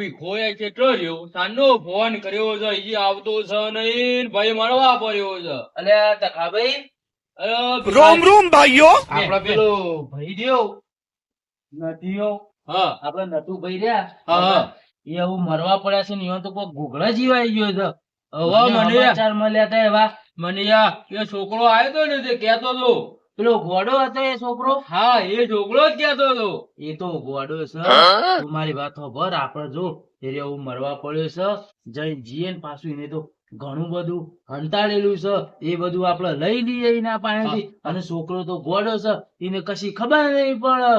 ભીખોએ કેટલો રહ્યો. સાંજનો ફોન કર્યો છે ઈ આવતો છે નહીં ભાઈ મળવા પડ્યો છે. અલે તખા ભાઈ રોમ રોમ ભાઈઓ! આપડે પેલો ભાઈ રહ્યો. નટીઓ હા. આપડે નટુભાઈ રહ્યા. હા હા. એ એવું મરવા પડ્યા છે ને એમાં તો કોઈ ઘોઘરા જીવાઈ ગયો છે. હવે મને ચાર મળ્યા હતા એવા. મને એ છોકરો આવ્યો તો ને તે કહેતો તો પેલો ઘોડો હતો એ છોકરો? હા એ છોકરો જ કહેતો હતો. એ તો ઘોડો છે. તું મારી વાત ભર આપણે જો એ રહ્યો એવું મરવા પડ્યો છે. જઈ જીએ ને પાછું એને તો ઘણું બધું હંતાડેલું છે. એ બધું આપણે લઈ લઈએ એના પાસેથી. અને છોકરો તો ગોડો છે. એને કશી ખબર નહીં પડે.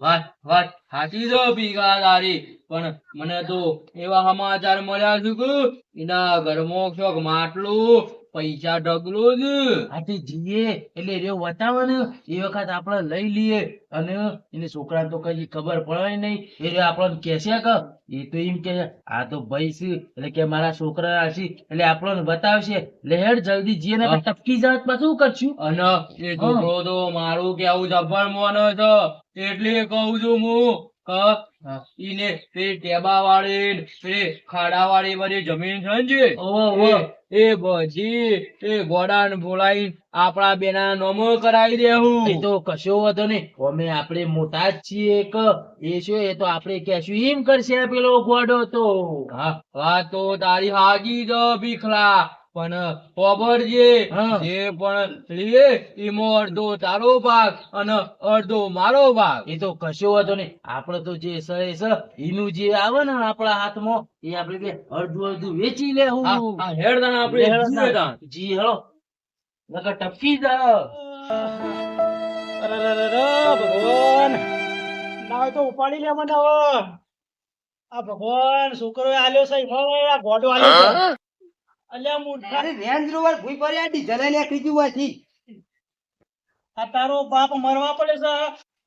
વાત વાત સાચી છે ભીગા તારી. પણ મને તો એવા સમાચાર મળ્યા છે કે એના ઘરમાં શોખ માટલું પૈસા ઢગલો જ. આજે જઈએ એટલે રહ્યો બતાવે ને એ વખત આપણે લઈ લઈએ. અને એને છોકરા તો કઈ ખબર પડે નહીં. એ રહ્યો આપણને કહેશે કે એ તો એમ કે આ તો ભાઈ છે. એટલે કે મારા છોકરા છે. એટલે આપણને બતાવશે લહેર જલ્દી જીએ ને. ટપકી જાત પાછું શું કરશું? અને એ છોકરો તો મારું કેવું જબ્બર મોનો હતો. એટલે કહું છું હું ઈને પેલી ટેબા વાળી પેલી ખાડા વાળી બધી જમીન છે ને. એ- બધી એ ગોડાને બોલાવી આપણા બેના નોમો કરાવી દેવું એ તો કશો વધો નહીં. અમે આપણે મોટા જ છીએ એક. એ શું એ તો આપણે કેશું એમ કરશે પેલો ગોડો તો. હા તો તારી હાજી જ ભીખલા. પણ પોપરજી હા. જે પણ લીએ એમાં અડધો તારો ભાગ અને અડધો મારો ભાગ. એ તો કશો હતો નહીં. આપડે તો જે છે છે એનું જે આવે ને આપણા હાથમાં એ આપણે બે અડધું અડધું વેચી લેવું હેડદાન આપણે લે, હેડો જીવે જી હેલો નકર ટપકી જાઓ ભગવાન. ના તો ઉપાડી લે મને હવે આ ભગવાન છોકરો આલ્યો છે ગોડો આલ્યો અલ્યા મૂર્ખા રેન્જ રોવર ભૂઈ પડ્યા ડીઝલ નીકળી ગયું હોયથી આ તારો બાપ મરવા પડે છે.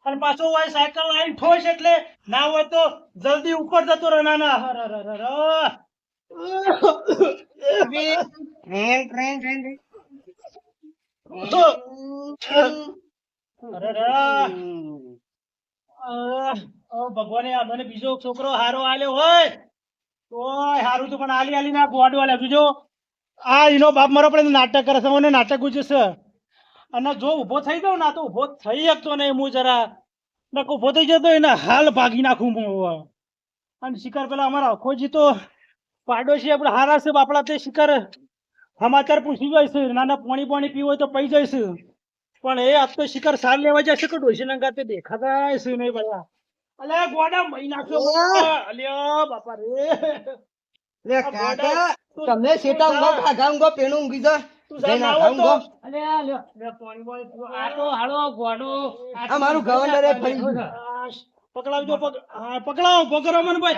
અને પાછો હોય સાયકલ લાઈન ઠોસ એટલે ના હોય તો જલ્દી ઉપર જતો રહે ના ના. હર, હર, હર, હર. ટ્રેન ટ્રેન ટ્રેન અરે રે. આહ, ઓ ભગવાને આ મને બીજો છોકરો હારો આલ્યો હોય. તો હારું તો પણ આલી આલી ના ગોડો આલ્યા જોજો આ એનો બાપ મારો પણ નાટક કરે છે મને નાટક ગુજે છે. અને જો ઊભો થઈ ગયો ના તો ઊભો થઈ શકતો નહીં હું જરા. નક ઊભો થઈ જતો એને હાલ ભાગી નાખું હું. અને શિકાર પેલા અમારા અખોજી તો પાડોશી આપણે હારા છે બાપડા તે શિકાર સમાચાર પૂછી જાય છે નાના પાણી પાણી પીવું હોય તો પી જાય છે. પણ એ આજ તો શિકાર સાર લેવા જશે કે ડોશી ના ગાતે દેખાતા છે નહીં બધા. અલે ગોડા મહી નાખ્યો અલ્યા. બાપા રે. લે કાકા. તું- તમને સેટા. ઊંઘો ખાધા ઊંઘો પેણું ઊંઘી જા. તું જઈને જા ખાઉં તો. ગો. અલ્યા લે લે પાણી પાણી પીવો. આ તો હાલો ગોડો. આ મારું ગવંડર એ ફરી. ગયું. આ શ- પકડાવજો પકડાવો પકડો મને ભાઈ.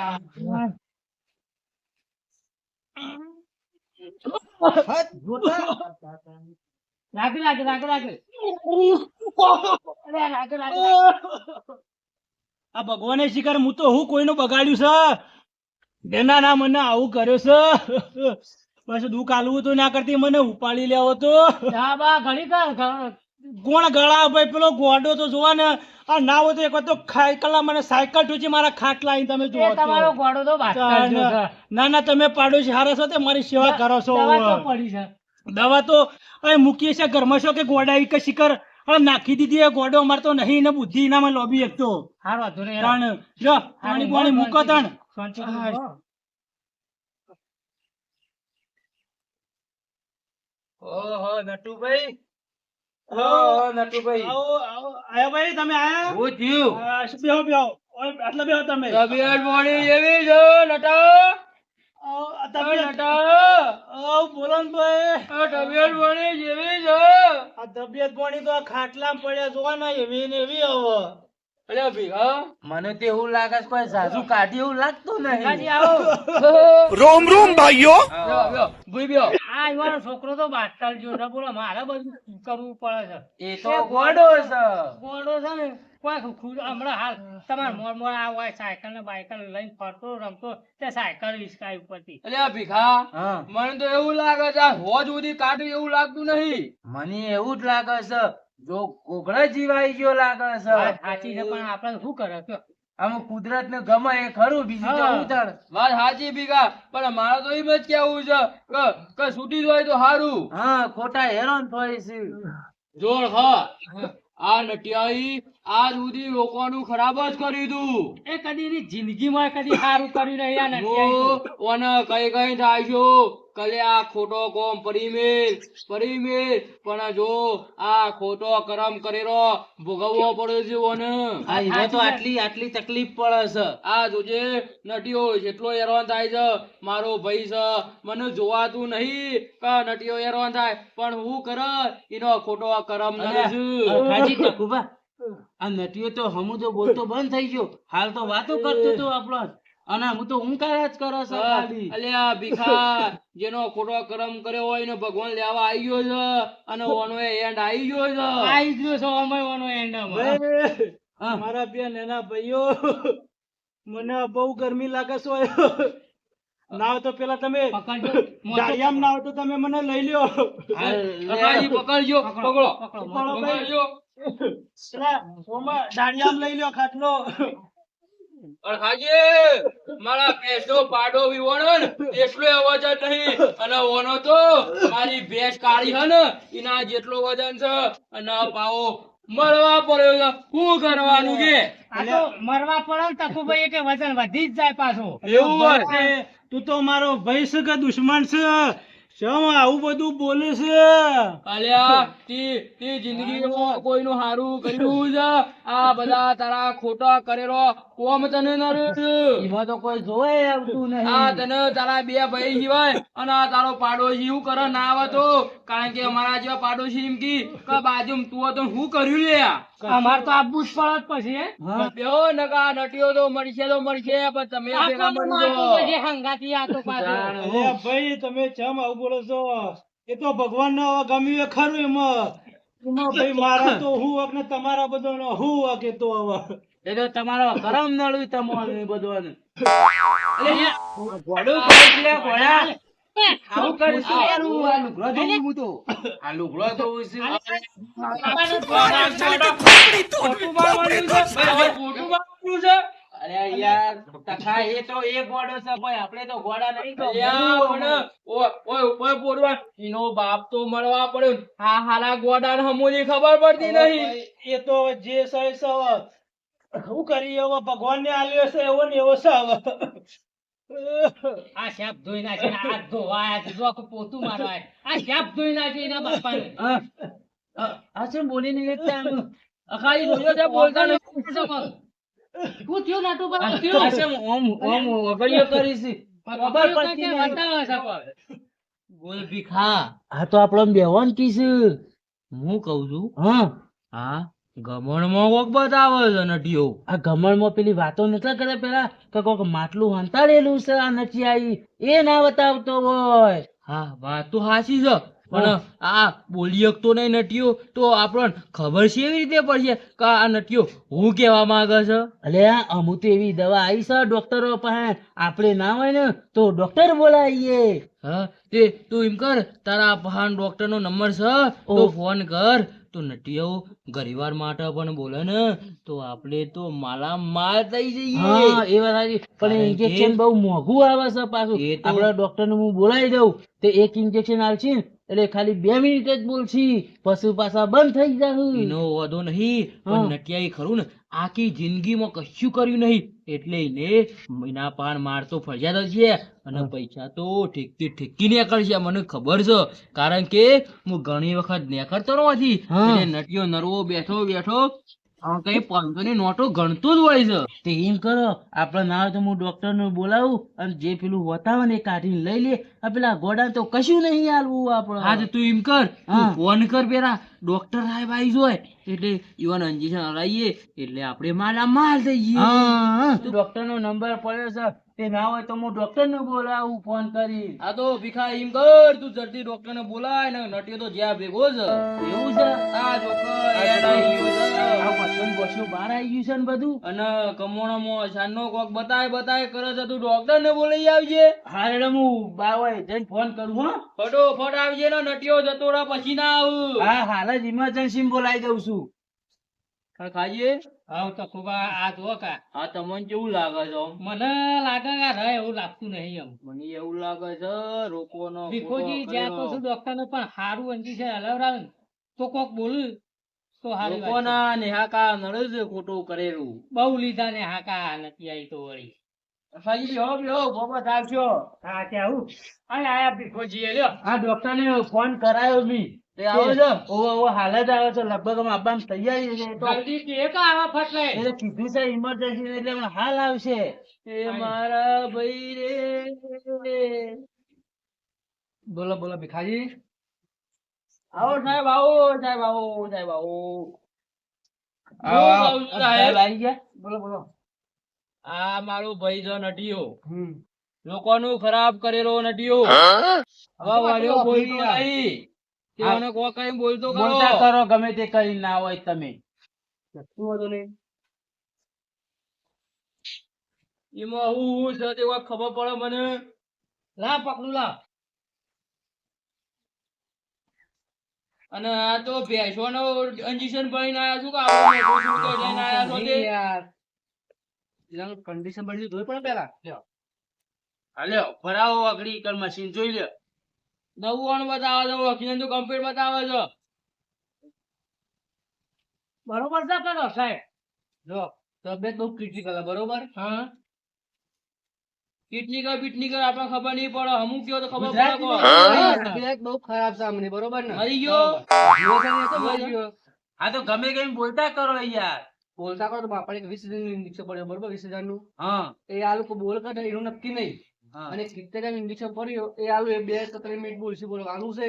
રાખ રાખ રાખ રાખ. અરે રાખ રાખ. આ ભગવાને શિકાર હું તો હું કોઈનું બગાડ્યું છે? એના ના મને આવું કર્યો છે. બસ દુઃખ આલવું તો ના કરતી? મને ઉપાડી લેવો તો. બા કોણ ગળા ભાઈ પેલો ગોડો તો જોવા ને. આ ના હોય તો એક તો ખાઈ કલા મને સાયકલ ટૂંચી મારા ખાટલા આઈને તમે જોવો તમારો ગોડો તો ના. ના તમે પાડોશી હારા છો તે મારી સેવા કરો છો. દવા તો અહીં મૂકીએ છે ઘરમાં છો કે ગોડા ઈ કે શિખર? હવે નાખી દીધી એ ગોડો અમાર તો નહીં ને બુદ્ધિ એનામાં લોબી એક તો. હારો જો પાણી પાણી મૂકો તાણ. ઓહો નટુભાઈ આવો, નટુભાઈ આવો, આવો. આયા ભાઈ તમે આયા? હું થયું બેહો બેહો? આટલા બેહો તમે. તબિયત પાણી એવી છે નટા. આવો, આ આ તબિયત નટા. બોલો ને ભાઈ. તબિયત પાણી જેવી જો આ તબિયત પાણી તો આ ખાટલામાં પડ્યા જોવા ના એવી ને એવી હવે અલ્યા ભીખા મને તો એવું લાગે છે કોઈ સાસુ કાઢી એવું લાગતું નહીં. રોમ રોમ ભાઈઓ. બ્યો, બ્યો, ભૂઈ બ્યો. આ યુવાનો છોકરો તો બાટલ જો બોલો મારે બધું કરવું પડે છે. એ તો ગોડો છે. ગોડો છે ને કોઈ હમણાં હાલ તમારે મોર મોર આ હોય સાયકલ ને બાયકલ લઈને ફરતો રમતો તે સાયકલ હિસકાઈ ઉપરથી. અરે ભીખા મને તો એવું લાગે છે હોજ સુધી કાઢ્યું એવું લાગતું નહીં. મને એવું જ લાગે છે જો કોગળા જીવાઈ ગયો લાગે છે. સાચી છે પણ આપણે શું કરે કયો? આમાં કુદરત ને ગમે એ ખરું બીજું તો હા. વાત સાચી ભીગા પણ મારે તો એમ જ કેવું છે કે કે છૂટી જ હોય તો સારું હા ખોટા હેરાન થાય છે. જોર હા આ નટિયાઈ આજ સુધી લોકોનું ખરાબ જ કર્યું તું એ કદી એની જિંદગીમાં કદી સારું કર્યું નહીં તો. ઓને કઈ કઈ થાય છો કલે આ ખોટો કોમ પરિમેલ પરિમેલ પણ જો આ ખોટો કરમ કરેલો ભોગવવો પડે છે ઓને. આ તો આટલી આટલી તકલીફ પડે છે. આ જોજે નટીઓ જેટલો હેરાન થાય છે મારો ભાઈ છે. મને જોવાતું નહીં કે નટીઓ હેરાન થાય. પણ હું કર એનો ખોટો કરમ કરે છે આ નટીયો તો હમુ તો બોલતો બંધ થઈ ગયો. હાલ તો વાતો કરતો તો આપણો અને હું તો ઊંકાર જ કરો છો ખાલી. અલ્યા ભીખા જેનો ખોટો કર્મ કર્યો હોય ને ભગવાન લેવા આવી ગયો છે અને ઓનો એન્ડ આવી ગયો છે. આવી ગયો છે અમે ઓનો એન્ડ મારા બે નાના ભાઈઓ મને બહુ ગરમી લાગે છે. નાવ તો પેલા તમે ગાડિયામાં નાવ તો તમે મને લઈ લ્યો. પકડજો. પકડો. પકડો ભાઈ. પકડજો પેલા ઓમાં દાડિયામાં લઈ લ્યો ખાટલો. મારા ભેંસનો પાડો વિવણો ને એટલો વજન નહીં. અને ઓનો તો મારી ભેંસ કાળી હે ને એના જેટલો વજન છે. અને પાવો મરવા પડ્યો શું કરવાનું કે? મરવા પડે ને તકુભાઈ કે વજન વધી જ જાય પાછું. એવું તું તો મારો ભાઈ છે કે દુશ્મન છે. શમ આવું બધું બોલે છે? અલ્યા તી તી જિંદગીમાં કોઈનું હારું કર્યું છે આ બધા તારા ખોટા કરેલો કોમ તને ન એમાં તો કોઈ જોવે આવતું નહીં. આ તને તારા બે ભાઈ સિવાય અને આ તારો પાડોશી શું કરે ના આવે તો કારણ કે અમારા જેવા પાડોશી એમ કી કે બાજુ તું તો હું કર્યું લે? અમાર તો આપવું જ પડે જ પછી. બેહો નકા નટીઓ તો મળશે તો મળશે પણ તમે ભેગા મળજો જાણ. અરે હું. ભાઈ તમે ચમ આવું બોલો છો? એ તો ભગવાન ને ગમ્યું એ ખરું એમાં ભાઈ મારા તો હું હક ને તમારા બધો હું હક એ તો હવે. એ તો તમારો કરમ નળું તમારું એ બધું આવું કરીશું આ લુગડો જોઉં હું તો. આ લુગડો જોઉં છું. ખોટું મારવાનું છે? ભાઈ, મારવાનું છે? અરે યાર તથા એ તો એ ગોડો છે ભાઈ. આપણે તો ગોડા નહીં તો અલ્યા, પણ ઓય, ઓય, ઉપર બોલવા. એનો બાપ તો મળવા પડ્યો. આ હાલા ગોડા હમુની ખબર પડતી નહીં. એ તો જે સહી છે હવે. શું કરીએ હવે? ભગવાન ને આલ્યો છે એવો ને એવો હવે. આ શાપ ધોઈ નાખે ને ધોવાય આ પોતું મારવાય. આ શાપ ધોઈ નાખે એના બાપાને. હા. આ આ શું બોલીને એકતા આમ? અખાલી જોયો છે બોલતા નહીં શું થયું નાટુ પર? ઓમ ઓમ વગડીઓ કરી છે? ખબર પડતી નહીં. બતાવો છે બોલ ભીખા. આ તો આપણો બેવાન કીસ હું કઉ છું? હા. હા. ગમણમાં કોક બતાવે છે નટીઓ આ ગમણમાં પેલી વાતો નતા કરે પેલા? કે કોક માટલું હંતાડેલું છે આ નથી આવી એ ના બતાવતો હોય. હા વાત તો હાચી છે. પણ આ બોલી શકતો નહીં નટીઓ તો આપણને ખબર છે એવી રીતે પડશે કે આ નટીઓ હું કેવા માંગે છે? અલે અમુક તો એવી દવા આવી છે ડોક્ટરો પાસે. આપણે ના હોય ને તો ડોક્ટર બોલાવીએ. હા તે તું એમ કર તારા પહાણ ડોક્ટર નો નંબર છે તો ફોન કર. તો નટીઓ ગરીવાર માટે પણ બોલે ને તો આપણે તો માલા માલ થઈ જઈએ. હા એ વાત સાચી. પણ ઇન્જેક્શન બહુ મોંઘું આવે છે પાછું. આપણા ડોક્ટર ને હું બોલાવી દઉં. તે એક ઇન્જેક્શન આવશે એટલે ખાલી બે મિનિટ જ બોલશી પશુ પાછા બંધ થઈ જશે એનો વાંધો નહીં પણ નટિયાઈ ખરું ને આખી જિંદગીમાં કશું કર્યું નહીં. એટલે એને એના પાન મારતો ફરજિયાત છે અને પૈસા તો ઠીકથી ઠીકી નીકળશે મને ખબર છે. કારણ કે હું ઘણી વખત નીકળતો નથી. એટલે નટિયો નરવો બેઠો બેઠો કઈ પાંચસો ની નોટો ગણતો જ હોય છે. તે એમ કરો આપણે ના હોય તો હું ડોક્ટર ને બોલાવું અને જે પેલું બતાવે ને એ કાઢીને લઈ લે. આ પેલા ગોડા તો કશું નહીં આલવું આપણે. હા તું એમ કર ફોન કર પેલા. ડોક્ટર સાહેબ આવી જોય એટલે ઈવન ઇન્જેક્શન હલાવીએ એટલે આપણે માલા માલ થઈ જઈએ ડોક્ટર નો નંબર પડ્યો છે તે ના હોય તો હું ડોક્ટર ને બોલાવું ફોન કરી. આ તો ભીખા એમ કર તું જલ્દી ડોક્ટર ને બોલાય ને નટ્યો તો જ્યાં ભેગો છે. એવું છે? આ જોકર બહાર આવી ગયું છે ને બધું? અને કમોણામાં છાનનો કોક બતાય બતાય કરે છે તું ડોક્ટર ને બોલાઈ આવજે. હા એટલે હું બાવાએ જઈને ફોન કરું હા. ફટોફટ આવજે ને નટિયો જતો પછી ના આવું. હા હાલ. જ ઇમરજન્સી બોલાવી દઉં છું. ખાઈએ? આવ તો ખૂબ આ આ કા. આ તમને કેવું લાગે છે મને લાગે કે રહે એવું લાગતું નહીં એમ. મને એવું લાગે છે રોકવાનો ભીખોજી જ્યાં તો શું ડોક્ટર ને પણ હારું અંજી છે હલાવરાવ તો કોક બોલું તો હારી વાત છે. લોકોના નેહાકા નડે છે ખોટું કરેલું. બહુ લીધા ને હાકા નથી આવી તો વળી. બાબા થાકશો હા હું. આયા ભીખોજી લ્યો. આ ડોક્ટર ને ફોન કરાયો ઓવો હાલ જ આવે છે. લગભગ અમે આવવાની તૈયારી છે. તો જલ્દી કે કા આવા ફટલે. એટલે કીધું છે ઇમરજન્સી એટલે હમણાં હાલ આવશે. એ મારા ભાઈ રે. બોલો બોલો ભીખાજી. આવો સાહેબ આવો સાહેબ આવો સાહેબ આવો. આવો, આવો. આવો, સાહેબ. આવી ગયા? બોલો બોલો. આ મારો ભાઈ જો નટીયો લોકોનું ખરાબ કરેલો નટીયો હવે વાળ્યો બોલી યાર. તેઓને કો કઈ બોલતો કરો બોલતા કરો ગમે તે કરી ના હોય તમે. શું હતું ને એમાં હું હું છે તે કોઈ ખબર પડે મને. લા પકડું લા અને આ તો ભેંસોનો ઇન્જેક્શન ભરીને આયા છું કે આવો શું છૂટો જઈને આયા છો તે? યાર. કન્ડિશન બધી જોઈ પડે પેલા? લ્યો. હાલ્યો ભરાવો આગળ કર મશીન જોઈ લ્યો. નવ્વાણું બતાવે છે ઓક્સિજન તો કમ્પ્લીટ બતાવે છે. બરોબર છે કરો સાહેબ? જો તબિયત બહુ ક્રિટિકલ બરોબર? હા. આપણને ખબર નહીં પડે. અમુક કયો તો ખબર પડે તબિયત બહુ ખરાબ છે બરોબર ને? મરી ગયો? ને એ તો તો ગમે બોલતા કરો યાર. બોલતા કરો તો બાપા વીસ હજાર ઇન્જેક્શન પડ્યો બરોબર વીસ હજારનું હા. એ આ લોકો બોલ કરે એનું નક્કી નહીં. હા. અને સિત્તેર ઇન્જેક્શન પડ્યો એ આલુ એ બે કે ત્રણ મિનિટ બોલશે બોલો. આલુ છે?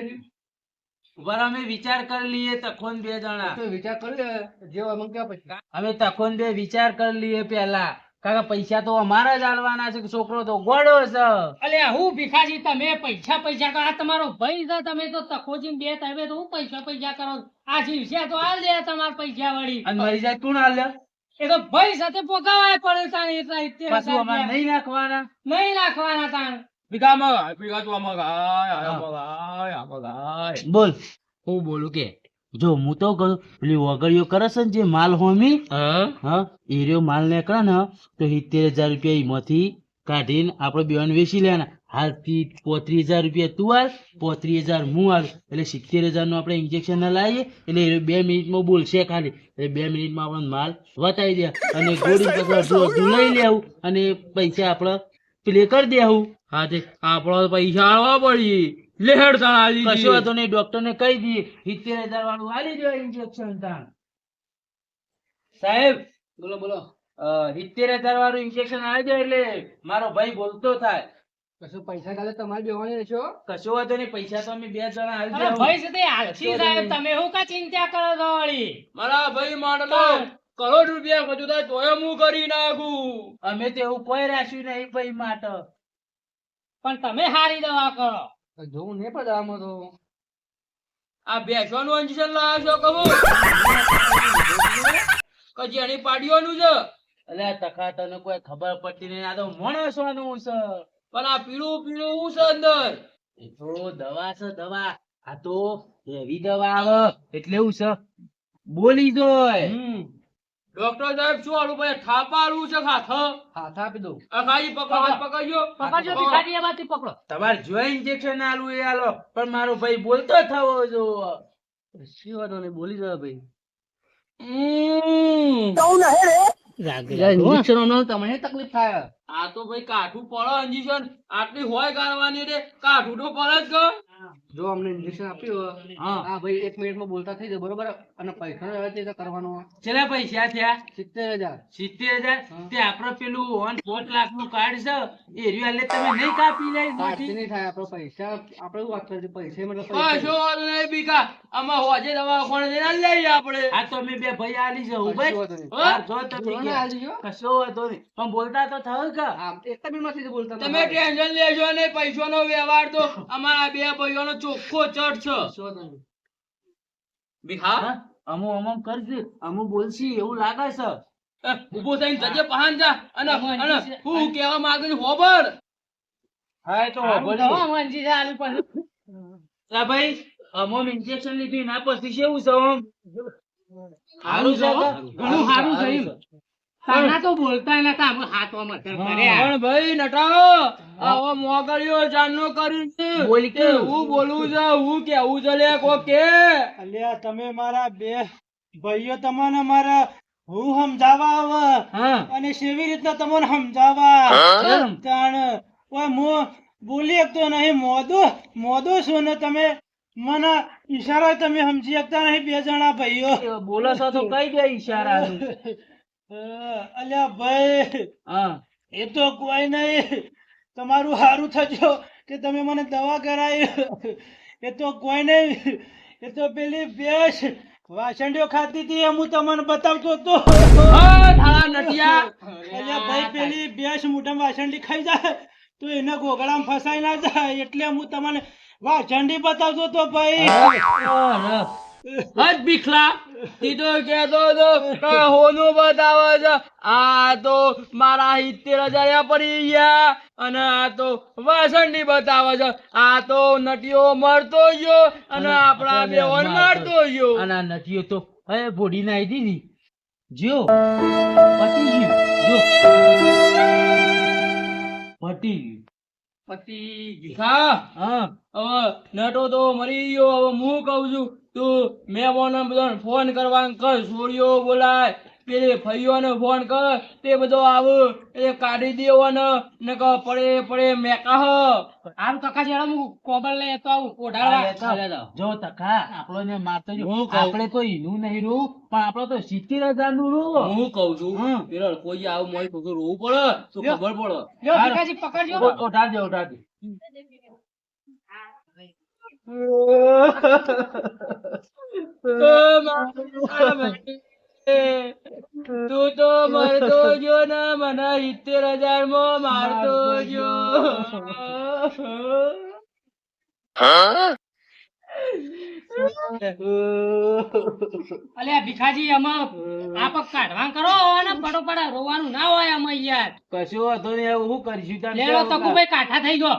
અમે વિચાર કરી લઈએ તખોન બે જણા. વિચાર કર્યો જે હોય ક્યાં પછી. અમે તખોન બે વિચાર કરી લઈએ પેલા કારણ કે પૈસા તો અમારા જ આલવાના છે છોકરો તો ગોળો છે. અલે હું ભીખાજી તમે પૈસા પૈસા કરો. આ તમારો ભાઈ છે તમે તો તકોજી બે તમે તો હું પૈસા પૈસા કરો? આ જીવશે તો હાલ દે તમારા પૈસા વળી અને મરી જાય કોણ હાલ્યો એ તો ભાઈ સાથે પોકાવાય પડે તાણ એટલા સિત્તેર પાછું અમારે નહીં નાખવાના. નહીં નાખવાના તાણ. ભીખામાં ભીખા તું આમાં ગાય આમાં ગાય આમાં ગાય બોલ. હું બોલું કે જો હું તો કહું પેલી વગડીઓ કરે છે ને જે માલ હોમી હા. હા એ રહ્યો માલ નીકળે ને તો સિત્તેર હજાર રૂપિયા એમાંથી કાઢીને આપણે બેન વેચી લેવાના હાલથી પોત્રીસ હજાર રૂપિયા તું હાલ પોત્રીસ હજાર હું હાલ. એટલે સિત્તેર હજારનું આપણે ઇન્જેક્શન લાવીએ એટલે બે મિનિટમાં બોલશે ખાલી. એટલે બે મિનિટમાં આપણો માલ વતાવી દે અને ગોળી પછી અડધું અડધું લઈ લેવું અને પૈસા આપણે પ્લે કરી દેવું હા તે આપણો પૈસા આવવા પડી. લેહડ તાણ આવી કશું વાંધો નહીં ડોક્ટર ને કહી દઈએ. સિત્તેર હજાર વાળું આવી દો ઇન્જેક્શન તાણ. સાહેબ બોલો બોલો. સિત્તેર હજાર વાળું ઇન્જેક્શન આવી જાય એટલે મારો ભાઈ બોલતો થાય. કશું પૈસા કાલે તમારે બેવાની રહેશો કશો વાંધો નહીં પૈસા તો અમે બે જણા હાલ અરે. ભાઈ સાથે હાલશી સાહેબ તમે શું કા ચિંતા કરો છો વળી? મારા ભાઈ માંડલો કરોડ રૂપિયા ખર્ચો થાય તોય હું કરી નાખું. અમે તો એવું કોઈ રાખ્યું નહીં ભાઈ માટે. પણ તમે હારી દવા કરો. જોવું નહીં પડે આમાં તો. આ બેસવાનું ઇન્જેક્શન લાવ્યો છો કહું. કજી એની પાડીઓનું છે? એટલે તખા તને કોઈ ખબર પડતી નહીં. આ તો મણસવાનું છે. પણ આ પીળું પીળું હું છે અંદર? એ તો દવા છે દવા. આ તો એવી દવા આવે. એટલે હું છે બોલી જોય. ડોક્ટર સાહેબ શું આલું ભાઈ? થાપાડવું છે ખાથ હાથ આપી દો ખાલી પકડ હાથ પકડજો. પકડજો ભીખાજી એમાંથી પકડો. તમારે જો ઇન્જેક્શન આલું એ આલો. પણ મારો ભાઈ બોલતો થવો જો. શી વાતો ને બોલી જવા ભાઈ. હમ. ઇન્જેક્શન નો તમને તકલીફ થાય? આ તો ભાઈ કાઠું પડે ઇન્જેક્શન આટલી હોય કાઢવાની રે કાઠું તો પડે જ જો અમને ઇન્જેક્શન આપ્યું હા. હા ભાઈ એક મિનિટમાં બોલતા થઈ જાય બરોબર? અને પૈસા આવે તે કરવાનો. કેટલા પૈસા થયા? સિત્તેર હજાર. સિત્તેર હજાર? તે આપડે પેલું વન પોત લાખનું કાર્ડ છે. એ રહ્યું તમે નહીં કાપી લે નહીં થાય આપડે પૈસા આપડે વાત કરીએ પૈસા મતલબ કશો વાંધો નહીં બીકા? આમાં હોજે દવા કોણ દે ના લઈએ આપણે. આ તો અમે બે ભાઈ આલી જવું ભાઈ જો. તમે કશો વાંધો નહીં. પણ બોલતા તો થાવ કે એક જ મિનિટમાં બોલતા તમે ટેન્શન લેજો નહીં પૈસાનો વ્યવહાર તો અમારા બે ભાઈઓનો ચોખ્ખો ચટ છે. હા? અમુ અમમ કરશે અમુ બોલશી એવું લાગે છે. ઊભો થઈને જજે પહાન જા. અને અને હું કેવા માંગુ છું હોબર હા એ તો હોબર હા મંજી છે આલુ પણ લા ભાઈ અમમ ઇન્જેક્શન લીધું ના પછી કેવું છે આમ? સારું છે ઘણું સારું એમ. તાના તો બોલતા નતા અમે હાથમાં મથર કર્યા. પણ ભાઈ નટાઓ આવો મોગળ્યો જાનનો કર્યું છે. બોલ કે. હું બોલવું છે હું કેવું છે લે કોક? કે અલ્યા તમે મારા બે ભાઈઓ તમને મારા હું સમજાવવા આવે અને કેવી રીતના તમને સમજાવા કેમ? તાણ ઓય મો બોલી શકતો નહીં મોદો મોદો છો ને તમે? મને ઈશારો તમે સમજી શકતા નહીં બે જણા ભાઈઓ. બોલો છો તો કઈ ગયા ઈશારા? અલ્યા ભાઈ હા. એ તો કોઈ નહીં. તમારું સારું થજો કે તમે મને દવા કરાવી. એ તો કોઈ નહીં. એ તો પેલી બેસ વાસંડીઓ ખાતી હતી એમ હું તમને બતાવતો હતો. અલ્યા ભાઈ પેલી બેસ મોઢામાં વાસંડી ખાઈ જાય તો એના ગોગળામાં ફસાઈ ના જાય એટલે હું તમને વાસંડી બતાવતો હતો ભાઈ. હજ ભીખલા સીધો કહેતો તો હોનું બતાવે છે. આ તો મારા સિત્તેર હજાર પડી ગયા અને આ તો વાસણની બતાવે છે. આ તો નટીઓ મરતો ગયો અને આપણા બેવન મારતો ગયો. અને આ નટીઓ તો હવે ભોડી નાઈ દીધી. જો પતી ગયું. જો. પતી ગયું. પતિ હા. હા. હવે નટો તો મરી ગયો. હવે હું કઉ છું તું મહેમાનો બધાને ફોન કરવા કર છોડીઓ બોલાય. પેલી ભાઈઓને ફોન કર તે બધો આવ. એ કાઢી દેવાનો ને કહો પડે પડે મેકા હ. આમ તકા કાજી હું કોબર લઈ તો આવું આવો. જો તકા આપણો ને મારતો જો આપણે તો ઈનું નહીં રૂ પણ આપણો તો સિત્તેર હજારનું રૂ હું કઉ છું. પેલો કોઈ આવું મોય તો રોવું પડે તો ખબર પડે. પકડજો. ઓઢાડજો ઓઢાડજો. તું તો મરતો જો ને મને સિત્તેર હજારમાં મારતો જો અલ્યા ભીખાજી આમાં આપ કાઢવા કરો અને પડો પડે રોવાનું ના હોય આમાં યાર. કશું વાંધો નહીં હું કરીશું તો લેલો કેવું તકુભાઈ કાઠા થઈ ગયો?